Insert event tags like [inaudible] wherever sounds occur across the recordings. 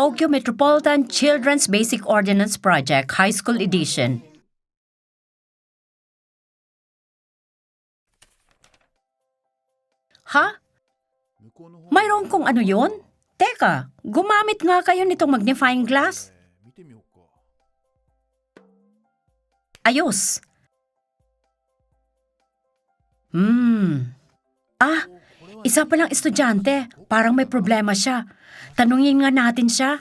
Tokyo Metropolitan Children's Basic Ordinance Project High School Edition. Ha? Mayroon kung ano yon? Teka, gumamit nga kayo nitong magnifying glass? Ayos. Hmm. Ah, isa palang estudyante. Parang may problema siya. Tanungin nga natin siya.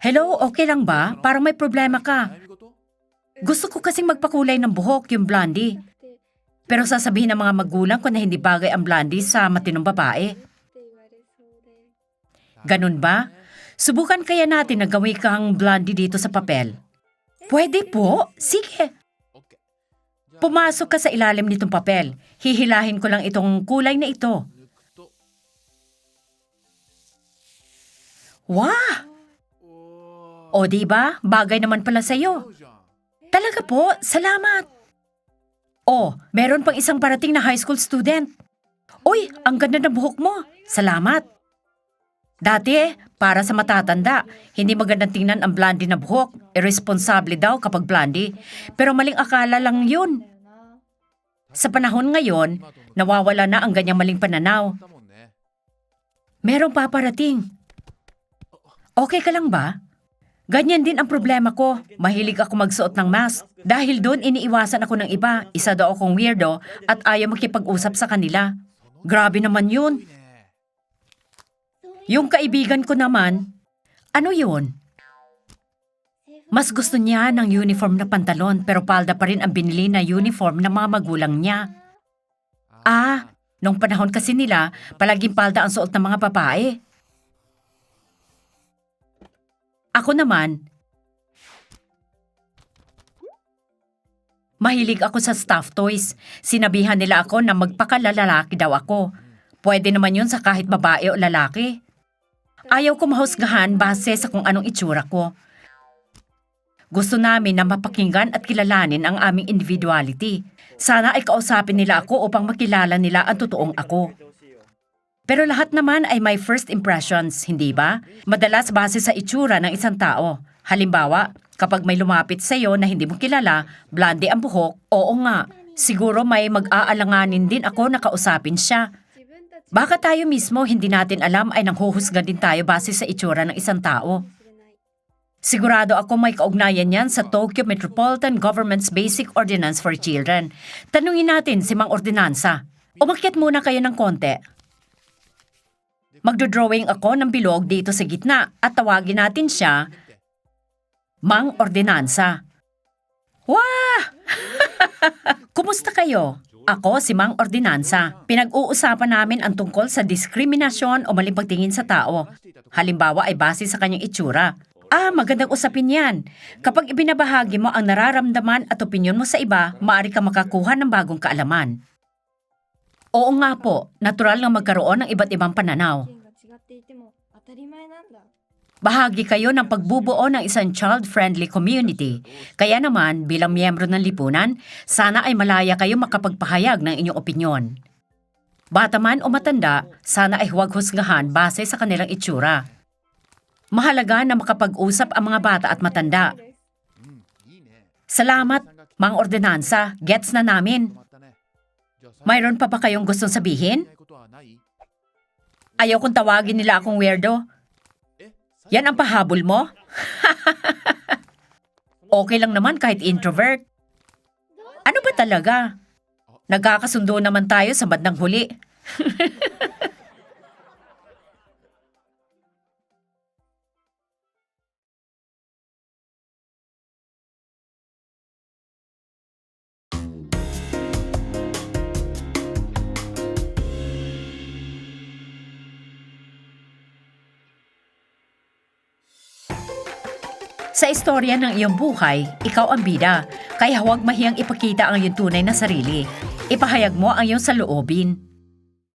Hello, okay lang ba? Parang may problema ka. Gusto ko kasing magpakulay ng buhok yung blondie. Pero sasabihin ng mga magulang ko na hindi bagay ang blondie sa matinong babae. Ganun ba? Subukan kaya natin na gawin kang blondie dito sa papel. Pwede po? Sige. Pumasok ka sa ilalim nitong papel. Hihilahin ko lang itong kulay na ito. Wah! O di ba? Bagay naman pala sa iyo. Talaga po? Salamat. Oh, meron pang isang parating na high school student. Uy, ang ganda ng buhok mo. Salamat. Dati eh, para sa matatanda, hindi magandang tingnan ang blondie na buhok. Irresponsable daw kapag blondie. Pero maling akala lang yun. Sa panahon ngayon, nawawala na ang ganyang maling pananaw. Merong paparating. Okay ka lang ba? Ganyan din ang problema ko. Mahilig ako magsuot ng mask. Dahil doon iniiwasan ako ng iba, isa daw akong weirdo at ayaw makipag-usap sa kanila. Grabe naman yun. Yung kaibigan ko naman, ano yun? Mas gusto niya ng uniform na pantalon pero palda pa rin ang binili na uniform ng mga magulang niya. Ah, nung panahon kasi nila, palaging palda ang suot ng mga babae. Ako naman, mahilig ako sa stuffed toys. Sinabihan nila ako na magpakalalaki daw ako. Pwede naman yun sa kahit babae o lalaki. Ayaw ko mahusgahan base sa kung anong itsura ko. Gusto namin na mapakinggan at kilalanin ang aming individuality. Sana ay kausapin nila ako upang makilala nila ang totoong ako. Pero lahat naman ay may first impressions, hindi ba? Madalas base sa itsura ng isang tao. Halimbawa, kapag may lumapit sa iyo na hindi mo kilala, blondie ang buhok, oo nga. Siguro may mag-aalanganin din ako na kausapin siya. Baka tayo mismo hindi natin alam ay nanghuhusga din tayo base sa itsura ng isang tao. Sigurado ako may kaugnayan yan sa Tokyo Metropolitan Government's Basic Ordinance for Children. Tanungin natin si Mang Ordinansa. Umakyat muna kayo ng konti. Magdodrawing ako ng bilog dito sa gitna at tawagin natin siya Mang Ordinansa. Wah! [laughs] Kumusta kayo? Ako si Mang Ordinansa. Pinag-uusapan namin ang tungkol sa diskriminasyon o maling pagtingin sa tao. Halimbawa ay base sa kanyang itsura. Ah, magandang usapin yan. Kapag ibinabahagi mo ang nararamdaman at opinyon mo sa iba, maaari ka makakuha ng bagong kaalaman. Oo nga po, natural na magkaroon ng iba't ibang pananaw. Bahagi kayo ng pagbubuo ng isang child-friendly community. Kaya naman, bilang miyembro ng lipunan, sana ay malaya kayo makapagpahayag ng inyong opinyon. Bata man o matanda, sana ay huwag husgahan base sa kanilang itsura. Mahalaga na makapag-usap ang mga bata at matanda. Salamat, mga ordenansa, gets na namin. Mayroon pa ba kayong gustong sabihin? Ayaw kong tawagin nila akong weirdo. Eh, Yan ang pahabol mo? [laughs] okay lang naman kahit introvert. Ano ba talaga? Oh. Nagkakasundo naman tayo sa bandang huli. [laughs] Sa istorya ng iyong buhay, ikaw ang bida, kaya huwag mahiyang ipakita ang iyong tunay na sarili. Ipahayag mo ang iyong saloobin.